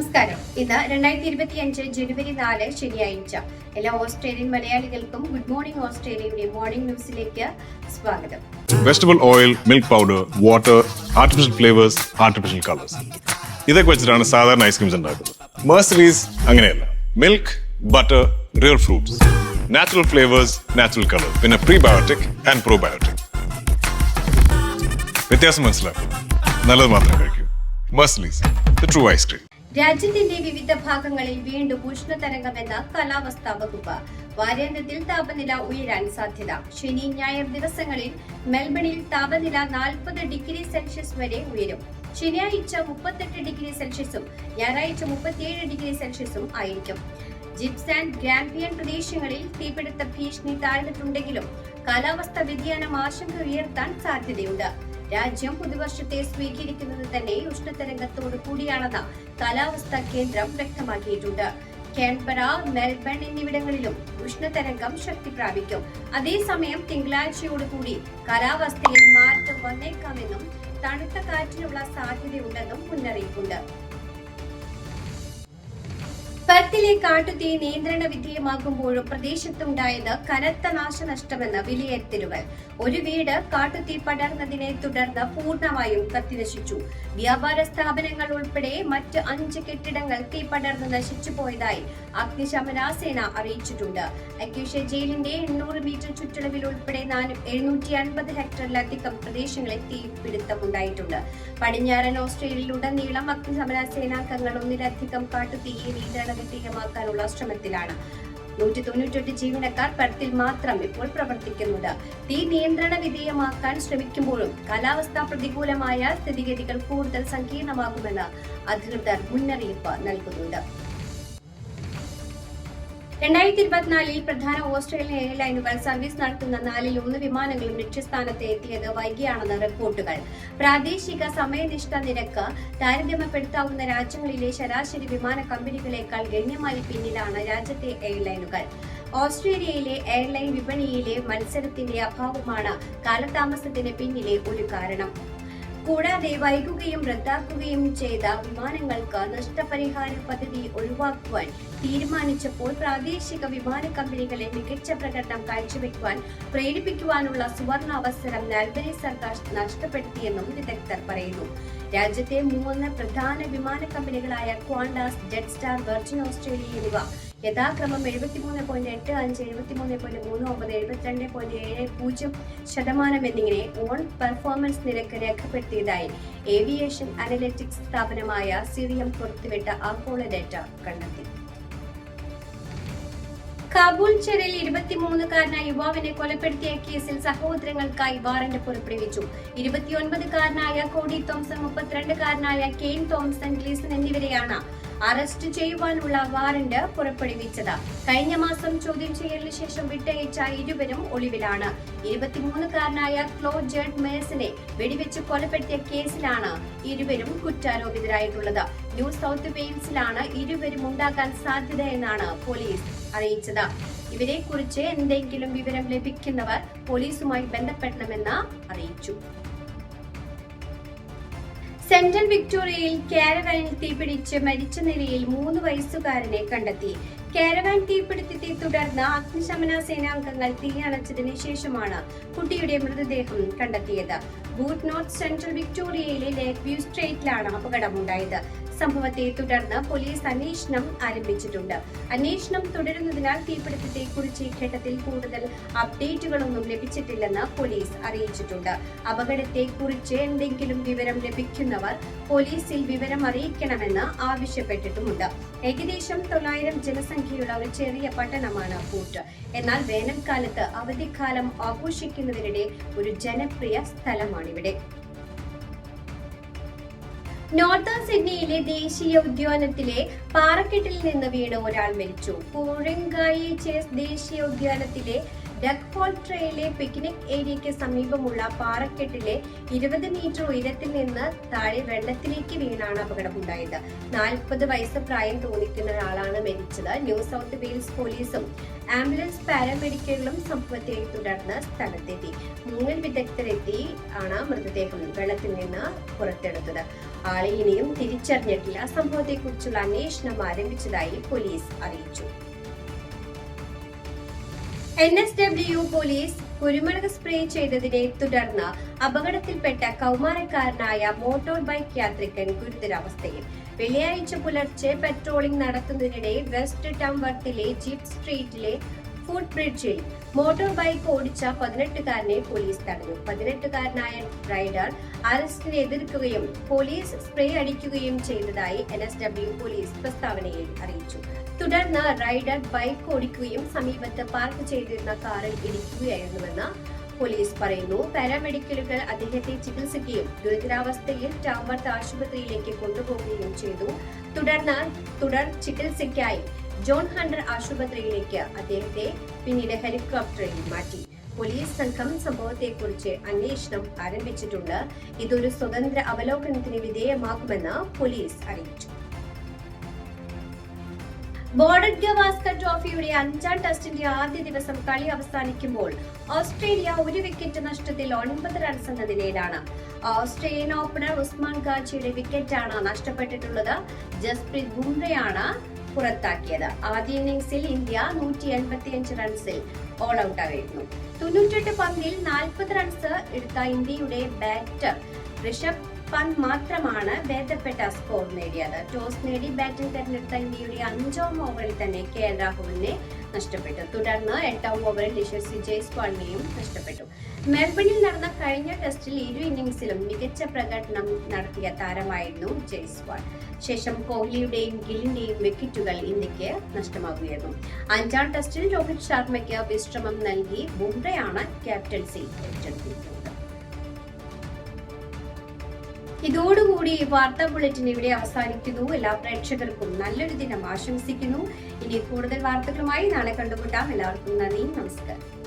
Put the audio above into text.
നമസ്കാരം. ഇന്ന് രണ്ടായിരത്തി ഇരുപത്തി അഞ്ച് ജനുവരി നാല് ശനിയാഴ്ച. എല്ലാ ഓസ്ട്രേലിയൻ മലയാളികൾക്കും ഗുഡ് മോർണിംഗ് ഓസ്ട്രേലിയയുടെ മോർണിംഗ് ന്യൂസിലേക്ക് സ്വാഗതം. Vegetable oil milk powder water artificial flavours artificial colours ഇതൊക്കെ വെച്ചിട്ടാണ് സാധാരണ ഐസ്ക്രീംസ് ഉണ്ടാക്കുന്നത്. മേഴ്സറീസ് അങ്ങനെയല്ല. Milk butter real fruits natural flavours natural colour പിന്നെ പ്രീബയോട്ടിക് ആൻഡ് പ്രോബയോട്ടിക് വ്യത്യാസം മനസ്സിലാക്കും നല്ലത് മാത്രം കഴിക്കൂ. മേഴ്സറീസ് ദ ട്രൂ ഐസ്ക്രീം രാജ്യത്തിന്റെ വിവിധ ഭാഗങ്ങളിൽ വീണ്ടും ഉഷ്ണതരംഗമെന്ന കാലാവസ്ഥാ വകുപ്പ്. വാരാന്ത്യത്തിൽ താപനില ഉയരാൻ സാധ്യത. ശനി ഞായർ ദിവസങ്ങളിൽ മെൽബണിൽ താപനില നാൽപ്പത് ഡിഗ്രി സെൽഷ്യസ് വരെ ഉയരും. ശനിയാഴ്ച മുപ്പത്തെട്ട് ഡിഗ്രി സെൽഷ്യസും ഞായറാഴ്ച മുപ്പത്തിയേഴ് ഡിഗ്രി സെൽഷ്യസും ആയിരിക്കും. ജിപ്സ് ആൻഡ് ഗ്രാമ്പിയൻ പ്രദേശങ്ങളിൽ തീപിടുത്ത ഭീഷണി താഴ്ന്നിട്ടുണ്ടെങ്കിലും കാലാവസ്ഥാ വ്യതിയാനം ആശങ്ക ഉയർത്താൻ സാധ്യതയുണ്ട്. രാജ്യം പുതുവർഷത്തെ സ്വീകരിക്കുന്നത് തന്നെ ഉഷ്ണതരംഗത്തോടു കൂടിയാണെന്ന് കാലാവസ്ഥാ കേന്ദ്രം വ്യക്തമാക്കിയിട്ടുണ്ട്. കാൻബറ മെൽബൺ എന്നിവിടങ്ങളിലും ഉഷ്ണതരംഗം ശക്തി പ്രാപിക്കും. അതേസമയം തിങ്കളാഴ്ചയോടുകൂടി കാലാവസ്ഥയിൽ മാറ്റം വന്നേക്കാമെന്നും തണുത്ത കാറ്റിനുള്ള സാധ്യതയുണ്ടെന്നും മുന്നറിയിപ്പുണ്ട്. പെർത്തിലെ കാട്ടുതീ നിയന്ത്രണ വിധേയമാകുമ്പോഴും പ്രദേശത്തുണ്ടായത് കനത്ത നാശനഷ്ടമെന്ന് വിലയിരുത്തലുകൾ ഒരു വീട് കാട്ടുതീ പടർന്നതിനെ തുടർന്ന് പൂർണമായും കത്തിനശിച്ചു. വ്യാപാര സ്ഥാപനങ്ങൾ ഉൾപ്പെടെ മറ്റ് അഞ്ച് കെട്ടിടങ്ങൾ തീ പടർന്ന് നശിച്ചു പോയതായി അഗ്നിശമന സേന അറിയിച്ചിട്ടുണ്ട്. അക്യൂഷ ജയിലിന്റെ എണ്ണൂറ് മീറ്റർ ചുറ്റളവിൽ ഉൾപ്പെടെ എഴുന്നൂറ്റി അൻപത് ഹെക്ടറിലധികം പ്രദേശങ്ങളിൽ തീപിടുത്തമുണ്ടായിട്ടുണ്ട് പടിഞ്ഞാറൻ ഓസ്ട്രേലിയയിലുടനീളം അഗ്നിശമന സേനാംഗങ്ങൾ ഒന്നിലധികം കാട്ടുതീയെ നിയന്ത്രണ വിധേയമാക്കാനുള്ള ശ്രമത്തിലാണ്. നൂറ്റി തൊണ്ണൂറ്റെട്ട് ജീവനക്കാർ പരത്തിൽ മാത്രം ഇപ്പോൾ പ്രവർത്തിക്കുന്നത്. തീ നിയന്ത്രണ വിധേയമാക്കാൻ ശ്രമിക്കുമ്പോഴും കാലാവസ്ഥ പ്രതികൂലമായ സ്ഥിതിഗതികൾ കൂടുതൽ സങ്കീർണമാകുമെന്ന് അധികൃതർ മുന്നറിയിപ്പ് നൽകുന്നുണ്ട്. രണ്ടായിരത്തി ഇരുപത്തിനാലിൽ പ്രധാന ഓസ്ട്രേലിയൻ എയർലൈനുകൾ സർവീസ് നടത്തുന്ന നാലിൽ ഒന്ന് വിമാനങ്ങളും ലക്ഷ്യസ്ഥാനത്ത് എത്തിയത് വൈകിയാണെന്ന് റിപ്പോർട്ടുകൾ. പ്രാദേശിക സമയനിഷ്ഠ നിരക്ക് താരതമ്യപ്പെടുത്താവുന്ന രാജ്യങ്ങളിലെ ശരാശരി വിമാന കമ്പനികളെക്കാൾ ഗണ്യമായി പിന്നിലാണ് രാജ്യത്തെ എയർലൈനുകൾ. ഓസ്ട്രേലിയയിലെ എയർലൈൻ വിപണിയിലെ മത്സരത്തിന്റെ അഭാവമാണ് കാലതാമസത്തിന് പിന്നിലെ ഒരു കാരണം. കൂടാതെ വൈകുകയും റദ്ദാക്കുകയും ചെയ്ത വിമാനങ്ങൾക്ക് നഷ്ടപരിഹാര പദ്ധതി ഒഴിവാക്കുവാൻ തീരുമാനിച്ചപ്പോൾ പ്രാദേശിക വിമാന കമ്പനികളെ മികച്ച പ്രകടനം കാഴ്ചവെക്കുവാൻ പ്രേരിപ്പിക്കുവാനുള്ള സുവർണ അവസരം നാൽബനി സർക്കാർ നഷ്ടപ്പെടുത്തിയെന്നും വിദഗ്ധർ പറയുന്നു. രാജ്യത്തെ മൂന്ന് പ്രധാന വിമാന കമ്പനികളായ Qantas Jetstar Virgin Australia എന്നിവ യഥാക്രമം എഴുപത്തിമൂന്ന് പോയിന്റ് എട്ട് അഞ്ച് എഴുപത്തിമൂന്ന് പോയിന്റ് മൂന്ന് ഒമ്പത് എഴുപത്തിരണ്ട് പോയിന്റ് ഏഴ് പൂജ്യം ശതമാനം എന്നിങ്ങനെ ഓൺ പെർഫോമൻസ് നിരക്ക് രേഖപ്പെടുത്തിയതായി ഏവിയേഷൻ അനലറ്റിക്സ് സ്ഥാപനമായ സിറിയം പുറത്തുവിട്ട ആഗോള ഡേറ്റ കണ്ടെത്തി. കാബൂൾ ചെറിൽ ഇരുപത്തിമൂന്നുകാരനായ യുവാവിനെ കൊലപ്പെടുത്തിയ കേസിൽ സഹോദരങ്ങൾക്കായി വാറന്റ് പുറപ്പെടുവിച്ചു. ഇരുപത്തിയൊൻപതുകാരനായ കോഡി തോംസൺ മുപ്പത്തിരണ്ടുകാരനായ കെയ്ൻ തോംസൺ ഗ്ലീസൺ എന്നിവരെയാണ് അറസ്റ്റ് ചെയ്യുവാനുള്ള വാറന്റ് പുറപ്പെടുവിച്ചത്. കഴിഞ്ഞ മാസം ചോദ്യം ചെയ്യലിന് ശേഷം വിട്ടയച്ച ഇരുവരും ഒളിവിലാണ്. ഇരുപത്തിമൂന്നുകാരനായ ക്ലോ ജെഡ് മേഴ്സിനെ വെടിവെച്ച് കൊലപ്പെടുത്തിയ കേസിലാണ് ഇരുവരും കുറ്റാരോപിതരായിട്ടുള്ളത്. ന്യൂ സൗത്ത് വെയിൽസിലാണ് ഇരുവരും ഉണ്ടാകാൻ സാധ്യതയെന്നാണ് പോലീസ് അറിയിച്ചത്. ഇവരെ കുറിച്ച് എന്തെങ്കിലും വിവരം ലഭിക്കുന്നവർ പോലീസുമായി ബന്ധപ്പെടണമെന്ന് അറിയിച്ചു. സെൻട്രൽ വിക്ടോറിയയിൽ കാരവാനിൽ തീപിടിച്ച് മരിച്ച നിലയിൽ മൂന്ന് വയസ്സുകാരനെ കണ്ടെത്തി. കാരവാൻ തീപിടുത്തത്തെ തുടർന്ന് അഗ്നിശമന സേനാംഗങ്ങൾ തീയണച്ചതിന് ശേഷമാണ് കുട്ടിയുടെ മൃതദേഹം കണ്ടെത്തിയത്. ബൂട്ട് നോർത്ത് സെൻട്രൽ വിക്ടോറിയയിലെ ലേക്ക് വ്യൂ സ്ട്രേറ്റിലാണ് അപകടമുണ്ടായത്. സംഭവത്തെ തുടർന്ന് പോലീസ് അന്വേഷണം ആരംഭിച്ചിട്ടുണ്ട്. അന്വേഷണം തുടരുന്നതിനാൽ തീപിടുത്തത്തെ കുറിച്ച് ഘട്ടത്തിൽ കൂടുതൽ അപ്ഡേറ്റുകളൊന്നും ലഭിച്ചിട്ടില്ലെന്ന് പോലീസ് അറിയിച്ചിട്ടുണ്ട്. അപകടത്തെ കുറിച്ച് എന്തെങ്കിലും വിവരം ലഭിക്കുന്നവർ പോലീസിൽ വിവരം അറിയിക്കണമെന്ന് ആവശ്യപ്പെട്ടിട്ടുമുണ്ട്. ഏകദേശം തൊള്ളായിരം ജനസംഖ്യയുള്ള ഒരു ചെറിയ പട്ടണമാണ് പൂട്ട് എന്നാൽ വേനൽക്കാലത്ത് അവധിക്കാലം ആഘോഷിക്കുന്നതിനിടെ ഒരു ജനപ്രിയ സ്ഥലമാണിവിടെ. നോർത്തേൺ സിഡ്നിയിലെ ദേശീയ ഉദ്യാനത്തിലെ പാറക്കെട്ടിൽ നിന്ന് വീണ് ഒരാൾ മരിച്ചു. പൂരങ്കായി ചേസ് ദേശീയ ഉദ്യാനത്തിലെ ഡക്ഫോൾട്രയിലെ പിക്നിക് ഏരിയയ്ക്ക് സമീപമുള്ള പാറക്കെട്ടിലെ ഇരുപത് മീറ്റർ ഉയരത്തിൽ നിന്ന് താഴെ വെള്ളത്തിലേക്ക് വീണാണ് അപകടമുണ്ടായത്. നാൽപ്പത് വയസ്സ് പ്രായം തോന്നിക്കുന്ന ഒരാളാണ് മരിച്ചത്. ന്യൂ സൗത്ത് വെയിൽസ് പോലീസും ആംബുലൻസ് പാരാമെഡിക്കലുകളും സംഭവത്തെ തുടർന്ന് സ്ഥലത്തെത്തി. മുങ്ങൽ വിദഗ്ധരെത്തി ആണ് മൃതദേഹം വെള്ളത്തിൽ നിന്ന് പുറത്തെടുത്തത്. ആളെ ഇനിയും തിരിച്ചറിഞ്ഞിട്ടില്ല. സംഭവത്തെക്കുറിച്ചുള്ള അന്വേഷണം ആരംഭിച്ചതായി പോലീസ് അറിയിച്ചു. എൻ എസ് ഡബ്ല്യു പോലീസ് കുരുമുളക് സ്പ്രേ ചെയ്തതിനെ തുടർന്ന് അപകടത്തിൽപ്പെട്ട കൗമാരക്കാരനായ മോട്ടോർ ബൈക്ക് യാത്രികൻ ഗുരുതരാവസ്ഥയിൽ. വെള്ളിയാഴ്ച പുലർച്ചെ പെട്രോളിംഗ് നടത്തുന്നതിനിടെ വെസ്റ്റ് ടംവർത്തിലെ ജീപ്പ് സ്ട്രീറ്റിലെ ഫുട് ബ്രിഡ്ജിൽ മോട്ടോർ ബൈക്ക് ഓടിച്ച പതിനെട്ടുകാരനെ പോലീസ് തടഞ്ഞു. പതിനെട്ടുകാരനായ റൈഡർ അറസ്റ്റിനെ എതിർക്കുകയും പോലീസ് സ്പ്രേ അടിക്കുകയും ചെയ്തതായി എൻ എസ് ഡബ്ല്യു പോലീസ് പ്രസ്താവനയിൽ അറിയിച്ചു. തുടർന്ന് റൈഡർ ബൈക്ക് ഓടിക്കുകയും സമീപത്ത് പാർക്ക് ചെയ്തിരുന്ന കാറിൽ ഇടിക്കുകയായിരുന്നുവെന്ന് പോലീസ് പറയുന്നു. പാരാമെഡിക്കലുകൾ അദ്ദേഹത്തെ ചികിത്സിക്കുകയും ഗുരുതരാവസ്ഥയിൽ ടാമർത്ത് ആശുപത്രിയിലേക്ക് കൊണ്ടുപോകുകയും ചെയ്തു. തുടർന്ന് തുടർ ചികിത്സയ്ക്കായി ജോൺ ഹണ്ടർ ആശുപത്രിയിലേക്ക് അദ്ദേഹത്തെ പിന്നീട് ഹെലികോപ്റ്ററിൽ മാറ്റി. പോലീസ് സംഘം സംഭവത്തെക്കുറിച്ച് അന്വേഷണം ആരംഭിച്ചിട്ടുണ്ട്. ഇതൊരു സ്വതന്ത്ര അവലോകനത്തിന് വിധേയമാക്കുമെന്ന് പോലീസ് അറിയിച്ചു. ബോർഡർ ഗവാസ്കർ ട്രോഫിയുടെ അഞ്ചാം ടെസ്റ്റിന്റെ ആദ്യ ദിവസം കളി അവസാനിക്കുമ്പോൾ ഓസ്ട്രേലിയ ഒരു വിക്കറ്റ് നഷ്ടത്തിൽ ഒൻപത് റൺസ് എന്ന നിലയിലാണ്. ഓസ്ട്രേലിയൻ ഓപ്പണർ ഉസ്മാൻ ഗാച്ചിയുടെ വിക്കറ്റാണ് നഷ്ടപ്പെട്ടിട്ടുള്ളത്. ജസ്പ്രീത് ബുംറയാണ് പുറത്താക്കിയത്. ആദ്യ ഇന്നിംഗ്സിൽ ഇന്ത്യ നൂറ്റി എൺപത്തിയഞ്ച് റൺസിൽ ഓൾ ഔട്ട് ആയിരുന്നു. തൊണ്ണൂറ്റെട്ട് പന്തിൽ നാൽപ്പത് റൺസ് എടുത്ത ഇന്ത്യയുടെ ബാറ്റർ ഋഷഭ് പന്ത് മാത്രമാണ് ഭേദപ്പെട്ട സ്കോർ നേടിയത്. ടോസ് നേടി ബാറ്റിംഗ് തെരഞ്ഞെടുത്ത ഇന്ത്യയുടെ അഞ്ചാം ഓവറിൽ തന്നെ കെ എൽ രാഹുലിനെ നഷ്ടപ്പെട്ടു. തുടർന്ന് എട്ടാം ഓവറിൽ യശസ്വി ജയ്സ്വാളിനെയും നഷ്ടപ്പെട്ടു. മെൽബണിൽ നടന്ന കഴിഞ്ഞ ടെസ്റ്റിൽ ഇരു ഇന്നിംഗ്സിലും മികച്ച പ്രകടനം നടത്തിയ താരമായിരുന്നു ജയ്സ്വാൾ ശേഷം കോഹ്ലിയുടെയും ഗില്ലിന്റെയും വിക്കറ്റുകൾ ഇന്ത്യയ്ക്ക് നഷ്ടമാകുകയായിരുന്നു. അഞ്ചാം ടെസ്റ്റിൽ രോഹിത് ശർമ്മയ്ക്ക് വിശ്രമം നൽകി ബുംറയാണ് ക്യാപ്റ്റൻസി ഏറ്റെടുത്തിരിക്കുന്നത്. ഇതോടുകൂടി വാർത്താ ബുള്ളറ്റിൻ ഇവിടെ അവസാനിക്കുന്നു. എല്ലാ പ്രേക്ഷകർക്കും നല്ലൊരു ദിനം ആശംസിക്കുന്നു. ഇനി കൂടുതൽ വാർത്തകളുമായി നാളെ കണ്ടുമുട്ടാം. എല്ലാവർക്കും നന്ദി നമസ്കാരം.